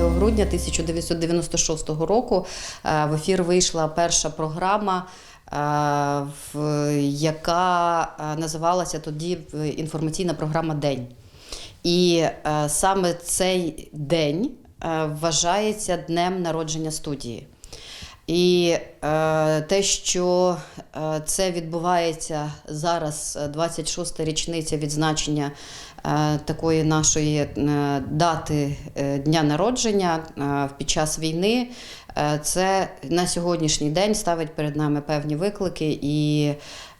грудня 1996 року е, в ефір вийшла перша програма, е, яка е, називалася тоді інформаційна програма День. І саме цей день вважається днем народження студії. І те, що це відбувається зараз, е, 26-та річниця відзначення такої нашої е, дати е, дня народження е, під час війни, е, це на сьогоднішній день ставить перед нами певні виклики, і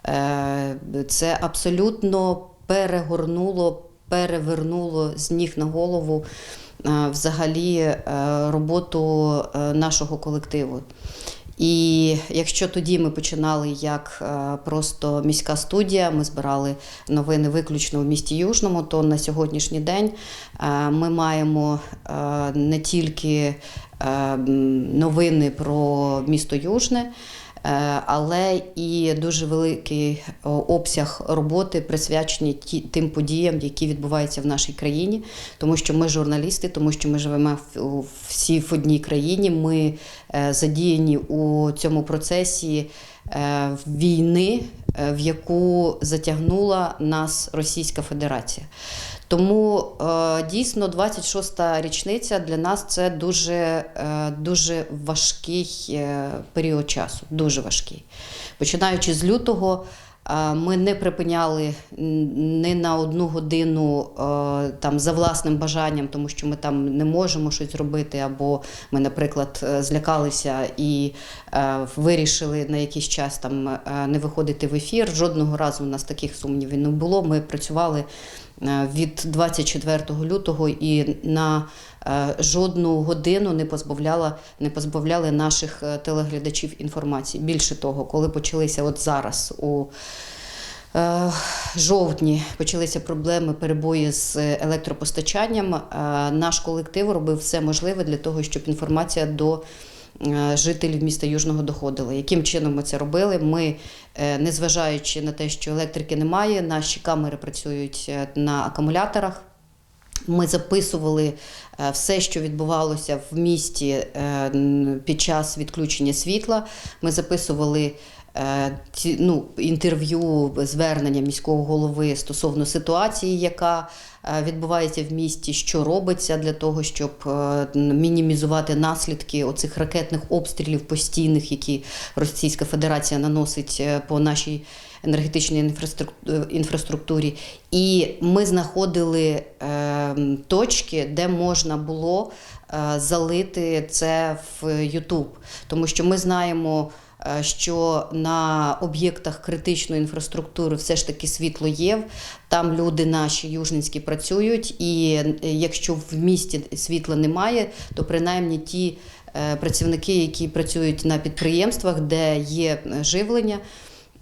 е, це абсолютно перегорнуло, перевернуло з ніг на голову е, взагалі е, роботу е, нашого колективу. І якщо тоді ми починали як е, просто міська студія, ми збирали новини виключно в місті Южному, то на сьогоднішній день е, ми маємо е, не тільки новини про місто Южне. Е, Але і дуже великий обсяг роботи присвячені тим подіям, які відбуваються в нашій країні, тому що ми журналісти, тому що ми живемо всі в одній країні. Ми е, задіяні у цьому процесі е, війни, в яку затягнула нас Російська Федерація. Тому е, дійсно 26-та річниця для нас це дуже, е, дуже важкий е, період часу, дуже важкий. Починаючи з лютого, ми не припиняли не на одну годину там за власним бажанням, тому що ми там не можемо щось зробити, або ми, наприклад, е, злякалися і е, вирішили на якийсь час там е, не виходити в ефір. Жодного разу у нас таких сумнівів не було. Ми працювали від 24 лютого і на жодну годину не позбавляла, не позбавляли наших е, телеглядачів інформації. Більше того, коли почалися от зараз у е, жовтні почалися проблеми, перебої з електропостачанням. е, Наш колектив робив все можливе для того, щоб інформація до е, жителів міста Южного доходила. Яким чином ми це робили? Ми, е, незважаючи на те, що електрики немає, наші камери працюють е, на акумуляторах. Ми записували е, все, що відбувалося в місті е, під час відключення світла. Ми записували е, ну, інтерв'ю, звернення міського голови стосовно ситуації, яка відбувається в місті, що робиться для того, щоб мінімізувати наслідки оцих ракетних обстрілів постійних, які Російська Федерація наносить по нашій енергетичній інфраструктурі. І ми знаходили е, точки, де можна було е, залити це в YouTube. Тому що ми знаємо. е, Що на об'єктах критичної інфраструктури все ж таки світло є. Там люди наші южненські працюють, і е, якщо в місті світла немає, то принаймні ті працівники, які працюють на підприємствах, де є живлення,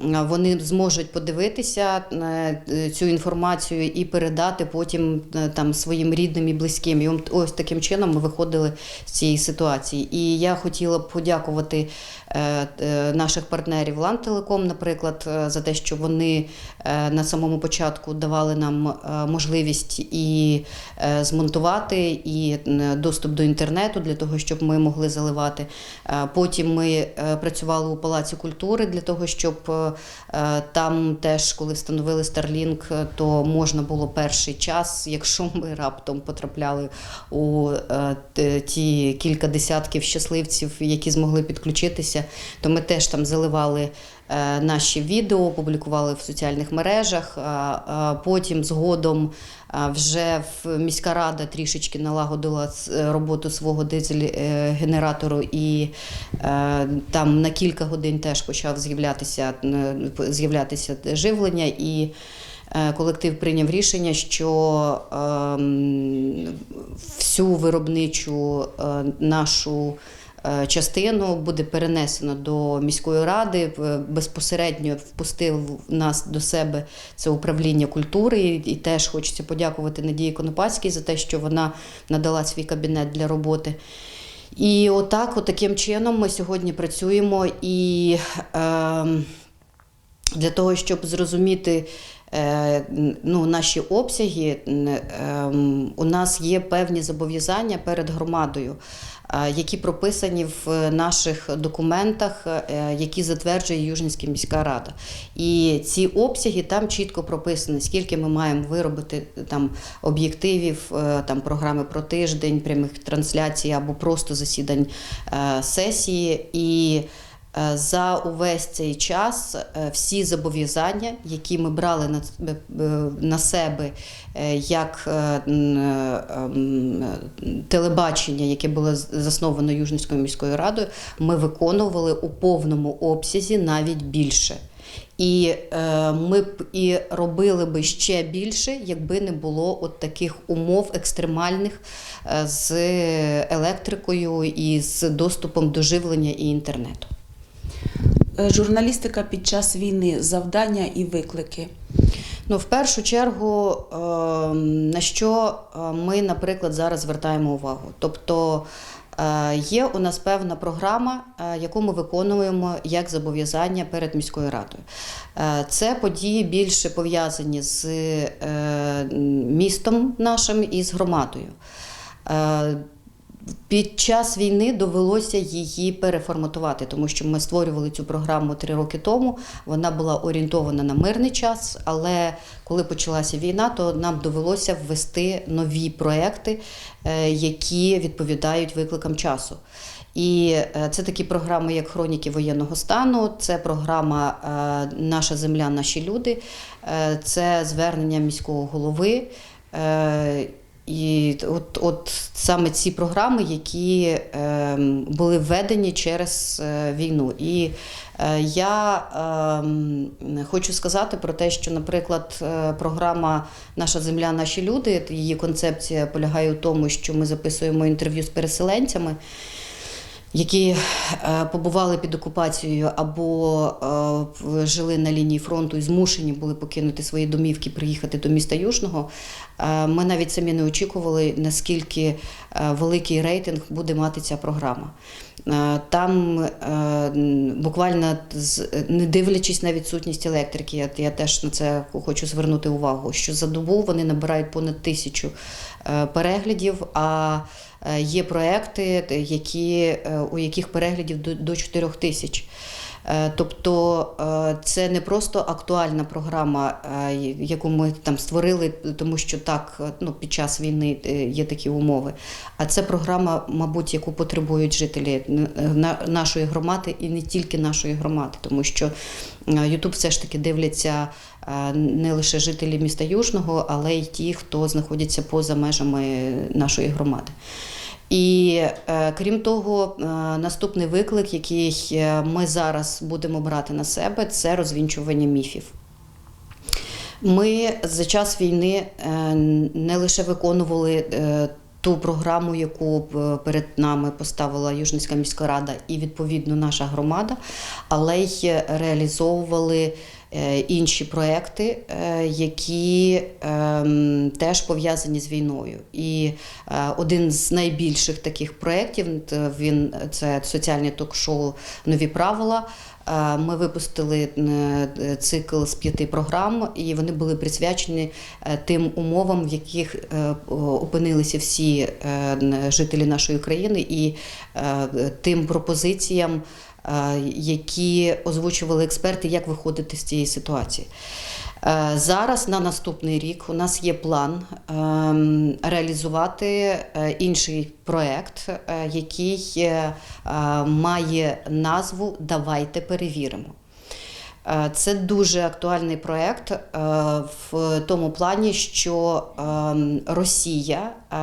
вони зможуть подивитися е, цю інформацію і передати потім е, там своїм рідним і близьким. І ось таким чином ми виходили з цієї ситуації. І я хотіла б подякувати е, е, наших партнерів Лантелеком, наприклад, е, за те, що вони е, на самому початку давали нам е, можливість і е, змонтувати, і е, доступ до інтернету для того, щоб ми могли заливати. Е, Потім ми е, працювали у Палаці культури для того, щоб е, е, там теж, коли встановили Starlink, е, то можна було перший час, якщо ми раптом потрапляли у е, ті кілька десятків щасливців, які змогли підключитися, то ми теж там заливали. е, Наші відео публікували в соціальних мережах. Потім згодом вже в міська рада трішечки налагодила роботу свого дизель-генератору, і е, там на кілька годин теж почав з'являтися е, з'являтися живлення. І е, колектив прийняв рішення, що ем, всю виробничу е, нашу е, частину буде перенесено до міської ради. Е, Безпосередньо впустив нас до себе це управління культури. І, теж хочеться подякувати Надії Конопацькій за те, що вона надала свій кабінет для роботи. І отак, от таким чином, ми сьогодні працюємо і. Е, для того, щоб зрозуміти, е, ну, наші обсяги, ем, у нас є певні зобов'язання перед громадою, е, які прописані в наших документах, е, які затверджує Южинська міська рада. І ці обсяги там чітко прописані, скільки ми маємо виробити там об'єктивів, е, там програми про тиждень, прямих трансляцій або просто засідань е, сесії. І е, за увесь цей час е, всі зобов'язання, які ми брали на, е, себе е, як е, м, е, м, телебачення, яке було засновано Южненською міською радою, ми виконували у повному обсязі навіть більше. І е, ми б і робили би ще більше, якби не було от таких умов екстремальних е, з електрикою і з доступом до живлення і інтернету. Е, Журналістика під час війни, завдання і виклики. Ну, в першу чергу, е, на що е, ми, наприклад, зараз звертаємо увагу. Тобто е, є у нас певна програма, яку ми виконуємо як зобов'язання перед міською радою. Це події більше пов'язані з містом нашим і з громадою. Під час війни довелося її переформатувати, тому що ми створювали цю програму три роки тому. Вона була орієнтована на мирний час, але коли почалася війна, то нам довелося ввести нові проекти, е, які відповідають викликам часу. І е, це такі програми, як Хроніки воєнного стану, це програма е, Наша земля, наші люди, це звернення міського голови. І от, от саме ці програми, які е, були введені через е, війну. І е, я е, хочу сказати про те, що, наприклад, е, програма Наша земля, наші люди, її концепція полягає у тому, що ми записуємо інтерв'ю з переселенцями. Які е, побували під окупацією або е, жили на лінії фронту і змушені були покинути свої домівки, приїхати до міста Южного. Е, Ми навіть самі не очікували, наскільки великий рейтинг буде мати ця програма. Там буквально не дивлячись на відсутність електрики, я, теж на це хочу звернути увагу, що за добу вони набирають понад тисячу переглядів. А е, є проекти, які, е, у яких переглядів до, до 4 тисяч. Е, Тобто е, це не просто актуальна програма, е, яку ми там створили, тому що так е, ну, під час війни е, є такі умови. А це програма, мабуть, яку потребують жителі е, нашої громади і не тільки нашої громади, тому що Ютуб все ж таки дивляться е, не лише жителі міста Южного, але й ті, хто знаходяться поза межами нашої громади. І е, крім того, е, наступний виклик, який е, ми зараз будемо брати на себе, це розвінчування міфів. Ми за час війни не лише виконували ту програму, яку перед нами поставила Южницька міська рада і відповідно наша громада, але й реалізовували інші проекти, е, які ем, теж пов'язані з війною. І е, один з найбільших таких проєктів він це соціальне ток-шоу Нові правила. Е, Ми випустили е, цикл з п'яти програм, і вони були присвячені е, тим умовам, в яких е, опинилися всі е, жителі нашої країни, і е, тим пропозиціям, е, які озвучували експерти, як виходити з цієї ситуації. Е, Зараз на наступний рік у нас є план ем, реалізувати е, інший проект, е, який е, е, має назву Давайте перевіримо. Е, Це дуже актуальний проект е, в тому плані, що ем, Росія, е,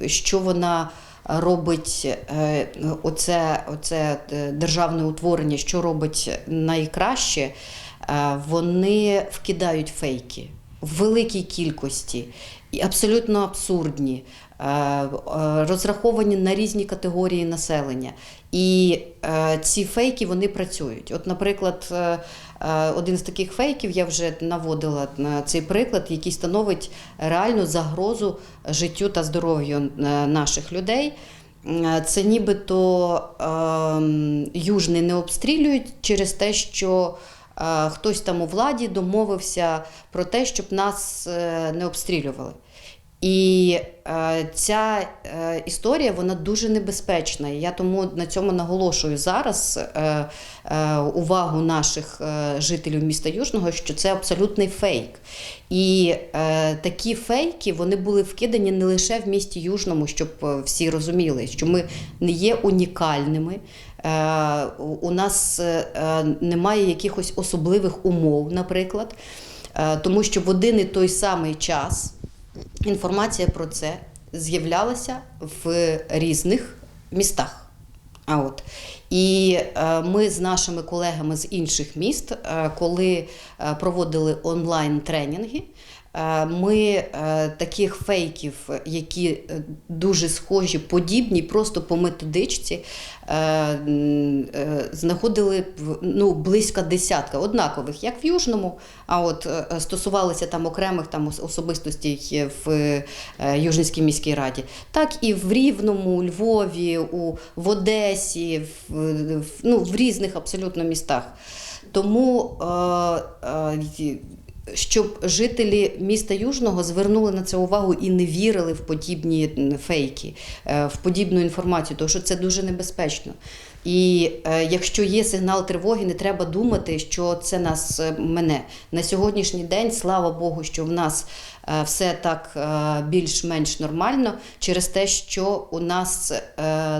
е, що вона робить е, оце, оце е, державне утворення, що робить найкраще, е, вони вкидають фейки в великій кількості і абсолютно абсурдні, розраховані на різні категорії населення. І ці фейки вони працюють. От, наприклад, один з таких фейків я вже наводила на цей приклад, який становить реальну загрозу життю та здоров'ю е, наших людей. Е, Це нібито е, южний не обстрілюють через те, що е, хтось там у владі домовився про те, щоб нас е, не обстрілювали. І е, ця е, історія вона дуже небезпечна. Я тому на цьому наголошую зараз е, е, увагу наших е, жителів міста Южного, що це абсолютний фейк. І е, такі фейки вони були вкидані не лише в місті Южному, щоб е, всі розуміли, що ми не є унікальними. Е, у- нас е, е, немає якихось особливих умов, наприклад, Е, тому що в один і той самий час інформація про це з'являлася в різних містах. А от. І е, ми з нашими колегами з інших міст, е, коли е, проводили онлайн тренінги, ми е, таких фейків, які е, дуже схожі, подібні, просто по методичці, е, е, знаходили ну, близько десятка однакових, як в Южному, а от е, стосувалися там окремих там особистостей в е, Южненській міській раді, так і в Рівному, у Львові, у, в Одесі, в, ну, в різних абсолютно містах. Тому е, е, щоб жителі міста Южного звернули на це увагу і не вірили в подібні фейки, е, в подібну інформацію, тому що це дуже небезпечно. І е, якщо є сигнал тривоги, не треба думати, що це нас е, мене. На сьогоднішній день, слава Богу, що в нас все так більш-менш нормально через те, що у нас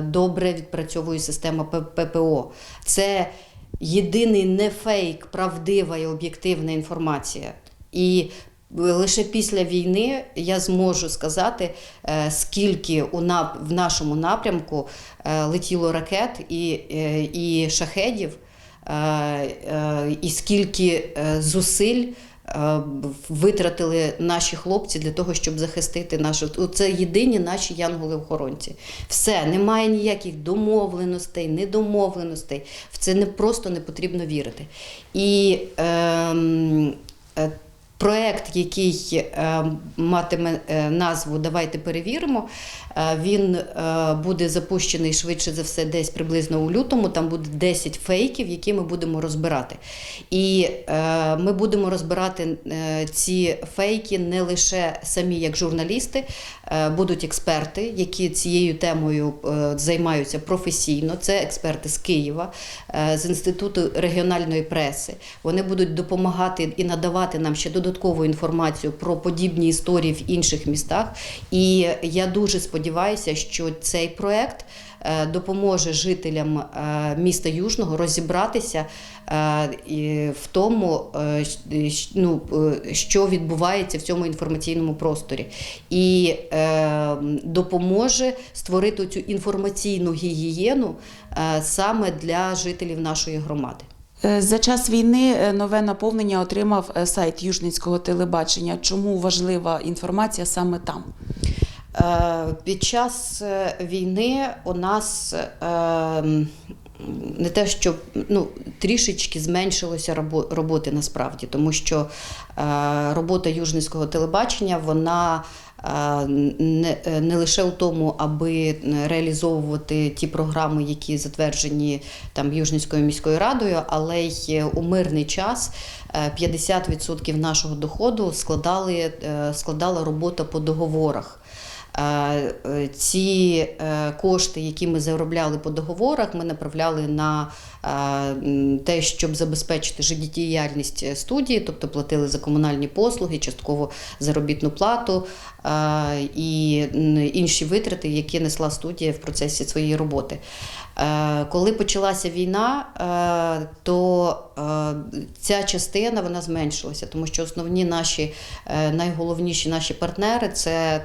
добре відпрацьовує система ППО. Це єдиний не фейк, правдива і об'єктивна інформація. І лише після війни я зможу сказати, е, скільки у нап- в нашому напрямку е, летіло ракет і, е, і шахедів, е, е, і скільки е, зусиль. Е, Витратили наші хлопці для того, щоб захистити нашу. Це єдині наші янголи-охоронці. Все, немає ніяких домовленостей, недомовленостей. В це не просто не потрібно вірити. І е, е, проект, який е, матиме е, назву Давайте перевіримо. е, Він буде запущений швидше за все, десь приблизно у лютому. Там буде 10 фейків, які ми будемо розбирати. І ми будемо розбирати ці фейки не лише самі як журналісти, будуть експерти, які цією темою займаються професійно. Це експерти з Києва, з інституту регіональної преси. Вони будуть допомагати і надавати нам ще додаткову інформацію про подібні історії в інших містах. І я дуже сподіваюся, що цей проект. е, Допоможе жителям е, міста Южного розібратися е, в тому, ну, що відбувається в цьому інформаційному просторі, і допоможе створити цю інформаційну гігієну саме для жителів нашої громади. Е, За час війни е, нове наповнення отримав е, сайт Южницького телебачення. Чому важлива інформація саме там? Під час війни у нас не те, що ну, трішечки зменшилося роботи насправді, тому що робота южницького телебачення вона. Е, Не, лише у тому, аби реалізовувати ті програми, які затверджені там Южницькою міською радою, але й у мирний час е, 50% нашого доходу складали, е, складала робота по договорах. Е, е, Ці е, кошти, які ми заробляли по договорах, ми направляли на е, те, щоб забезпечити життєдіяльність студії, тобто платили за комунальні послуги, частково заробітну плату е, і інші витрати, які несла студія в процесі своєї роботи. Е, Коли почалася війна, е, то е, ця частина вона зменшилася, тому що основні наші найголовніші наші партнери це,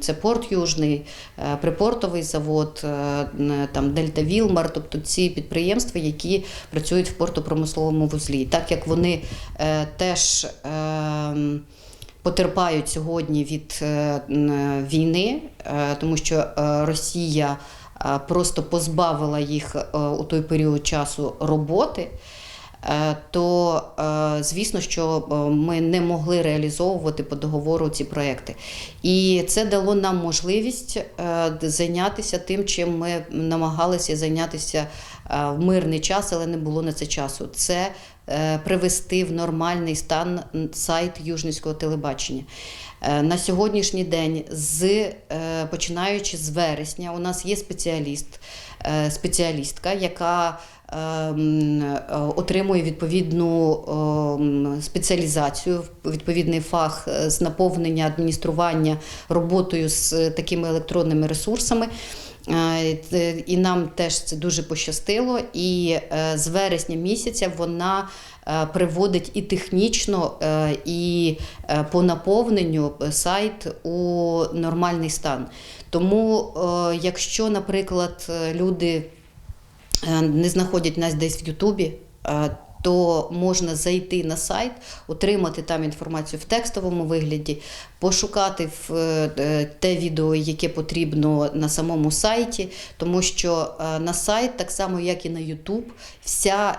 це Порт Южний, Припортовий завод, там Дельта Вілмар, тобто ці підприємства, які працюють в портопромисловому вузлі. Так як вони теж. Потерпають сьогодні від війни, тому що Росія просто позбавила їх е, у той період часу роботи. е, То е, звісно, що е, ми не могли реалізовувати по договору ці проекти. І це дало нам можливість е, зайнятися тим, чим ми намагалися зайнятися е, в мирний час, але не було на це часу. Це е, привести в нормальний стан сайт Южницького телебачення. Е, На сьогоднішній день, з, е, починаючи з вересня, у нас є спеціаліст, е, спеціалістка, яка ем, отримує відповідну ем, спеціалізацію, відповідний фах з наповнення адміністрування роботою з такими електронними ресурсами. Е, І нам теж це дуже пощастило. І е, з вересня місяця вона е, приводить і технічно, і по наповненню сайт у нормальний стан. Тому, якщо, наприклад, люди не знаходять нас десь в Ютубі, то можна зайти на сайт, отримати там інформацію в текстовому вигляді, пошукати в е, е, те відео, яке потрібно на самому сайті, тому що е, на сайт, так само як і на Ютуб, вся,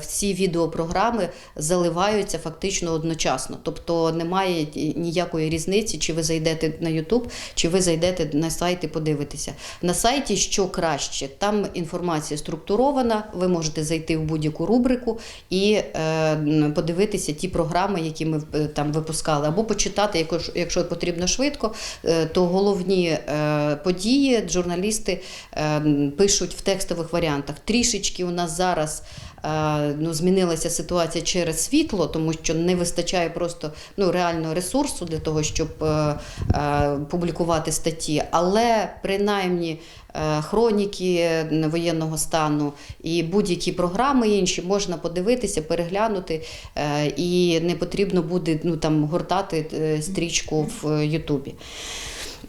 всі відеопрограми заливаються фактично одночасно. Тобто немає ніякої різниці, чи ви зайдете на Ютуб, чи ви зайдете на сайт і подивитеся. На сайті що краще, там інформація структурована, ви можете зайти в будь-яку рубрику і подивитися ті програми, які ми там випускали, або почитати, якщо, потрібно швидко, е, то головні е, події журналісти е, пишуть в текстових варіантах. Трішечки у нас зараз. Ну, змінилася ситуація через світло, тому що не вистачає просто ну, реального ресурсу для того, щоб публікувати статті. Але принаймні хроніки е, воєнного стану і будь-які програми інші можна подивитися, переглянути, е, і не потрібно буде ну, там, гортати е, стрічку в Ютубі.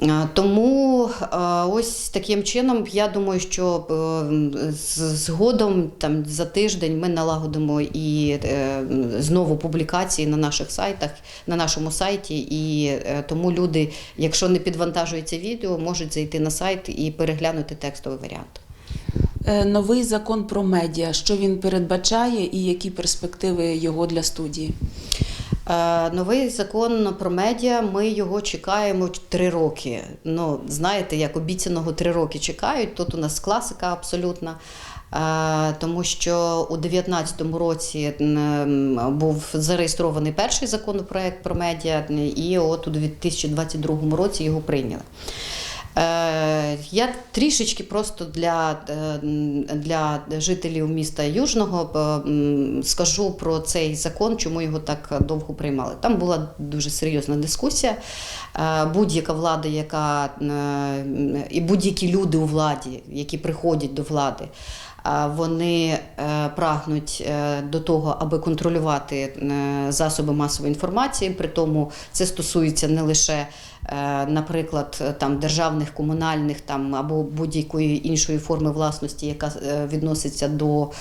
Е, Тому е, ось таким чином я думаю, що е, згодом там за тиждень ми налагодимо і знову публікації на наших сайтах, на нашому сайті. І тому люди, якщо не підвантажується відео, можуть зайти на сайт і переглянути текстовий варіант. Новий закон про медіа, що він передбачає і які перспективи його для студії? Е, Новий закон про медіа. Ми його чекаємо три роки. Ну, знаєте, як обіцяного три роки чекають. Тут у нас класика абсолютна. Е, Тому що у 2019 році був зареєстрований перший законопроект про медіа, і от у 2022 році його прийняли. Е, Я трішечки просто для, е, для жителів міста Южного е, скажу про цей закон, чому його так довго приймали. Там була дуже серйозна дискусія. Будь-яка влада, яка і будь-які люди у владі, які приходять до влади. Вони е, прагнуть е, до того, аби контролювати е, засоби масової інформації. При тому це стосується не лише наприклад, там державних, комунальних там або будь-якої іншої форми власності, яка відноситься до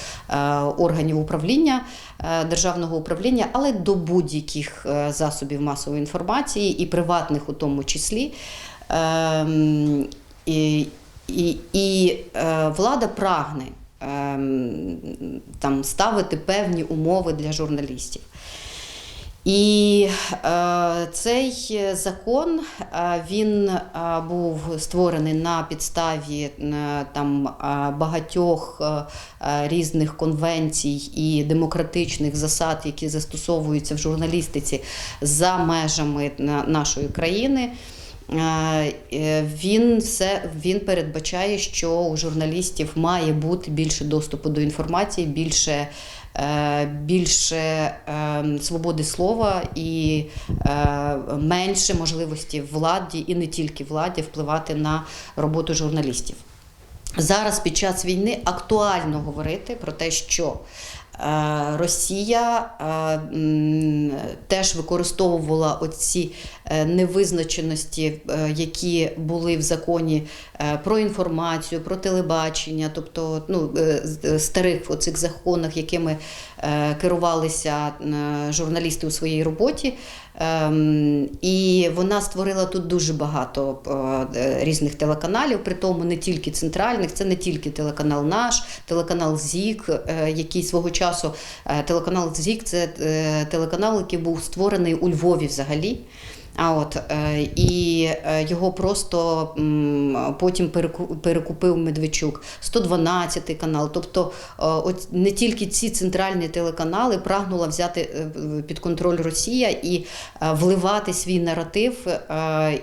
органів управління державного управління, але до будь-яких засобів масової інформації і приватних у тому числі. Ем, І, і, і влада прагне там ставити певні умови для журналістів. І е, цей закон е, він е, був створений на підставі е, там багатьох різних конвенцій і демократичних засад, які застосовуються в журналістиці за межами нашої країни. Е, е, Він все він передбачає, що у журналістів має бути більше доступу до інформації, більше, е, більше е, свободи слова і менше можливості владі, і не тільки владі, впливати на роботу журналістів. Зараз під час війни актуально говорити про те, що Росія е, теж використовувала оці е, невизначеності, е, які були в законі е, про інформацію, про телебачення, тобто ну, е, е, старих оцих законах, якими е, керувалися е, журналісти у своїй роботі. Ем, І вона створила тут дуже багато е, різних телеканалів, при тому не тільки центральних, це не тільки телеканал наш, телеканал ЗІК, е, який свого часу е, телеканал ЗІК це е, телеканал, який був створений у Львові взагалі. А от е, і е, його просто потім переку- перекупив Медведчук, 112 канал. Тобто, е, от не тільки ці центральні телеканали прагнула взяти під контроль Росія і вливати свій наратив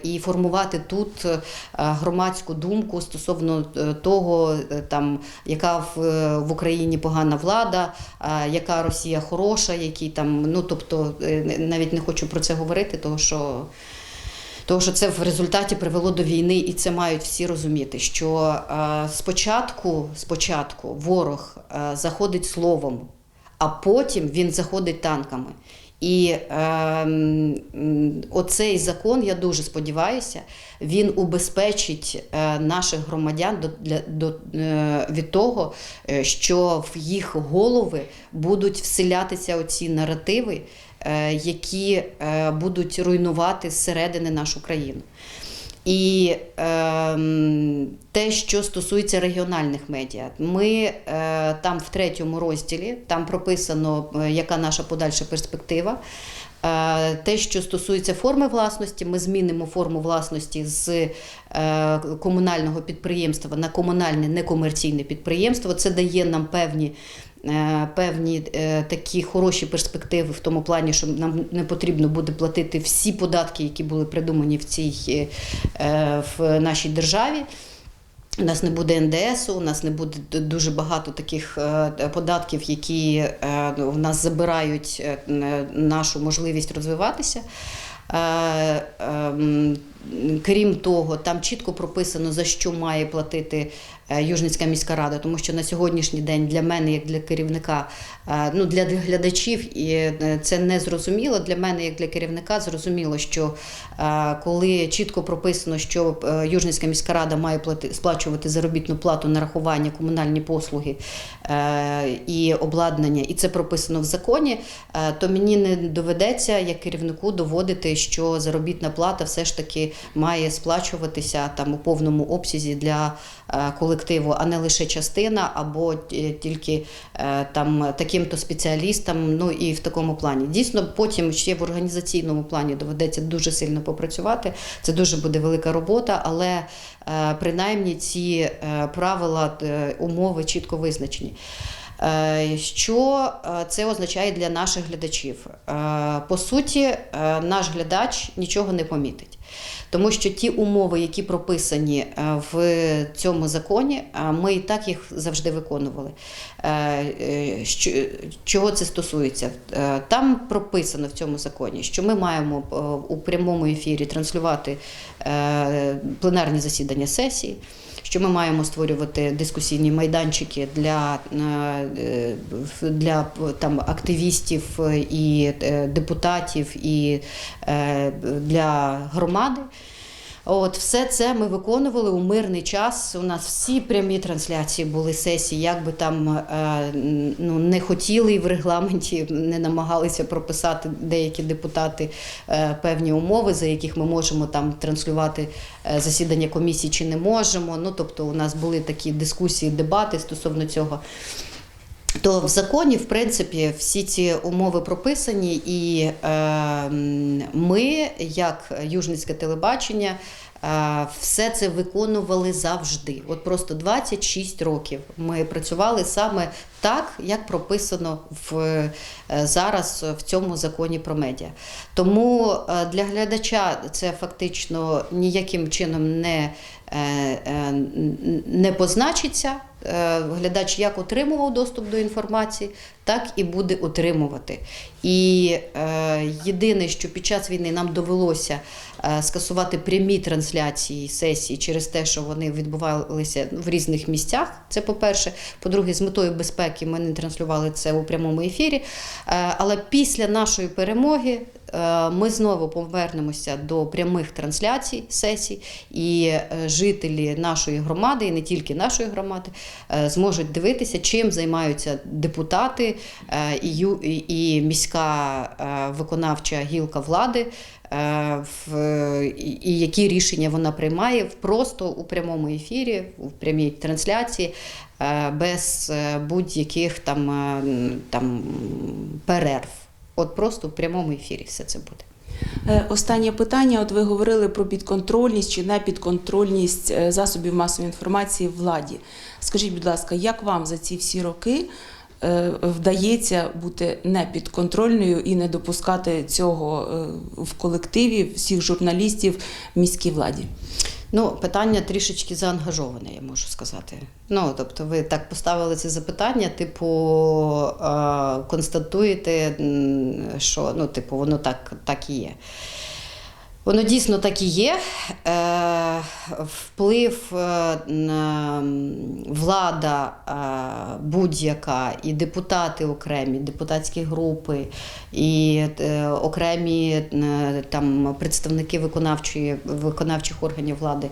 і формувати тут громадську думку стосовно того, там яка в, Україні погана влада, яка Росія хороша, які там, ну тобто навіть не хочу про це говорити, тому що. Тому що це в результаті привело до війни, і це мають всі розуміти. Що е, спочатку, спочатку ворог е, заходить словом, а потім він заходить танками. І е, оцей закон, я дуже сподіваюся, він убезпечить е, наших громадян до, для, до, е, від того, що в їх голови будуть вселятися оці наративи, які е, будуть руйнувати зсередини нашу країну. І е, те, що стосується регіональних медіа, ми е, там в третьому розділі там прописано, е, яка наша подальша перспектива. Е, Те, що стосується форми власності, ми змінимо форму власності з е, комунального підприємства на комунальне некомерційне підприємство. Це дає нам певні. е, Певні такі хороші перспективи в тому плані, що нам не потрібно буде платити всі податки, які були придумані в цій в нашій державі. У нас не буде НДС, у нас не буде дуже багато таких е, податків, які е, в нас забирають е, нашу можливість розвиватися. Ем, Крім того, там чітко прописано, за що має платити Южницька міська рада, тому що на сьогоднішній день для мене, як для керівника, е, ну для глядачів, і е, це не зрозуміло. Для мене, як для керівника, зрозуміло, що е, коли чітко прописано, що е, Южницька міська рада має сплачувати заробітну плату нарахування, комунальні послуги е, і обладнання, і це прописано в законі, е, то мені не доведеться як керівнику доводити, що заробітна плата все ж таки має сплачуватися там у повному обсязі для е, колективу, а не лише частина або тільки е, там таким-то спеціалістам. Ну і в такому плані. Дійсно, потім ще в організаційному плані доведеться дуже сильно попрацювати. Це дуже буде велика робота, але е, принаймні ці е, правила, е, умови чітко визначені. Е, Що е, це означає для наших глядачів? Е, По суті, е, наш глядач нічого не помітить. Тому що ті умови, які прописані е, в цьому законі, ми і так їх завжди виконували. Е, е, Чого це стосується? Там прописано в цьому законі, що ми маємо у прямому ефірі транслювати пленарні засідання сесії що ми маємо створювати дискусійні майданчики для, е, для там, активістів і е, депутатів і е, для громади. От все це ми виконували у мирний час. У нас всі прямі трансляції були сесії, як би там е, ну, не хотіли і в регламенті, не намагалися прописати деякі депутати е, певні умови, за яких ми можемо там транслювати е, засідання комісії чи не можемо. Ну тобто, у нас були такі дискусії, дебати стосовно цього. То в законі, в принципі, всі ці умови прописані, і е, ми, як Южницьке телебачення, е, все це виконували завжди. От просто 26 років ми працювали саме так, як прописано в, е, зараз в цьому законі про медіа. Тому е, для глядача це фактично ніяким чином не, е, е, не позначиться. Е, Глядач як отримував доступ до інформації, так і буде отримувати. І е, єдине, що під час війни нам довелося е, скасувати прямі трансляції сесій через те, що вони відбувалися в різних місцях. Це по-перше. По-друге, з метою безпеки ми не транслювали це у прямому ефірі. Але після нашої перемоги ми знову повернемося до прямих трансляцій сесій, і е, жителі нашої громади, і не тільки нашої громади, е, зможуть дивитися, чим займаються депутати е, і, міська е, виконавча гілка влади. е, і- які рішення вона приймає просто у прямому ефірі, у прямій трансляції, е, без е, будь-яких там, е, там перерв. От просто в прямому ефірі все це буде. Е, Останнє питання. От ви говорили про підконтрольність чи непідконтрольність е, засобів масової інформації владі. Скажіть, будь ласка, як вам за ці всі роки е, вдається бути непідконтрольною і не допускати цього в колективі всіх журналістів в міській владі? Ну, питання трішечки заангажоване, я можу сказати. Ну, тобто, ви так поставили це запитання, типу, констатуєте, що ну, типу, воно так, так і є. Воно дійсно так і є. Е, вплив е, влада е, будь-яка, і депутати окремі, депутатські групи, і окремі там представники виконавчої виконавчих органів влади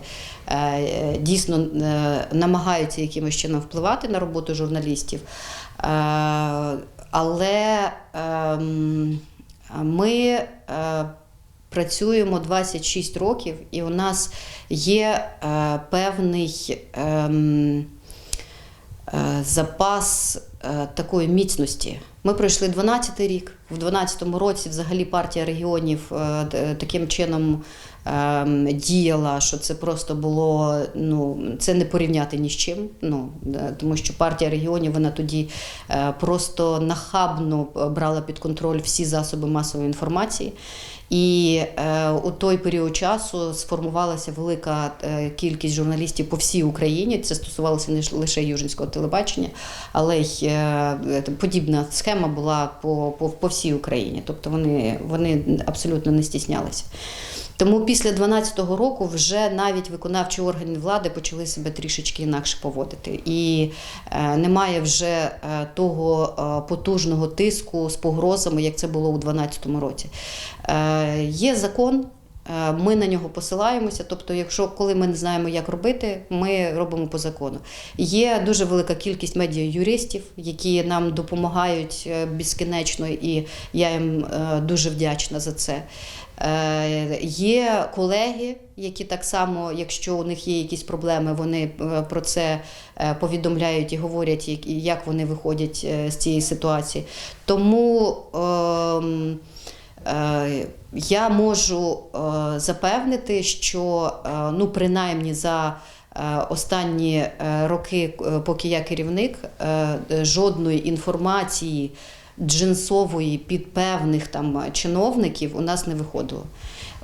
дійсно намагаються якимось чином впливати на роботу журналістів. Але ем, ми працюємо 26 років, і у нас є е, певний ем, е, запас е, такої міцності. Ми пройшли 12-й рік. В 12-му році взагалі партія регіонів е, таким чином ем, діяла, що це просто було ну це не порівняти ні з чим. Ну да, тому що партія регіонів вона тоді е, просто нахабно е, брала під контроль всі засоби масової інформації. І е, у той період часу сформувалася велика е, кількість журналістів по всій Україні. Це стосувалося не лише южинського телебачення, але й е, е, подібна схема була по, по, по всій Україні. Тобто вони, вони абсолютно не стіснялися. Тому після 12-го року вже навіть виконавчі органи влади почали себе трішечки інакше поводити. І е, немає вже е, того е, потужного тиску з погрозами, як це було у 12-му році. Є закон. Ми на нього посилаємося. Тобто, якщо коли ми не знаємо, як робити, ми робимо по закону. Є дуже велика кількість медіа-юристів, які нам допомагають безкінечно, і я їм дуже вдячна за це. Е, Є колеги, які так само, якщо у них є якісь проблеми, вони е, про це е, повідомляють і говорять, як- вони виходять з цієї ситуації. Тому ем, я можу запевнити, що ну, принаймні за останні роки, поки я керівник, жодної інформації джинсової під певних там чиновників у нас не виходило.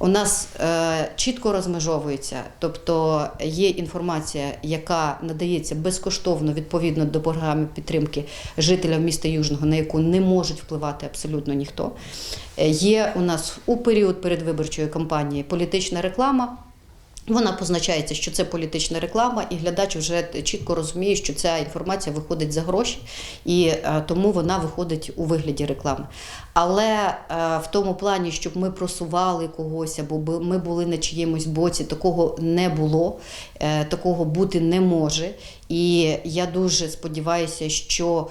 У нас е, чітко розмежовується, тобто є інформація, яка надається безкоштовно відповідно до програми підтримки жителям міста Южного, на яку не можуть впливати абсолютно ніхто. Е, Є у нас у період передвиборчої кампанії політична реклама. Вона позначається, що це політична реклама, і глядач вже чітко розуміє, що ця інформація виходить за гроші, і е, тому вона виходить у вигляді реклами. Але е, в тому плані, щоб ми просували когось або ми були на чиємусь боці, такого не було, е, такого бути не може. І я дуже сподіваюся, що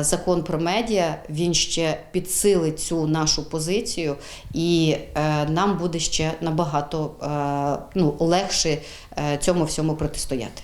закон про медіа він ще підсилить цю нашу позицію, і е, нам буде ще набагато е, ну, легше е, цьому всьому протистояти.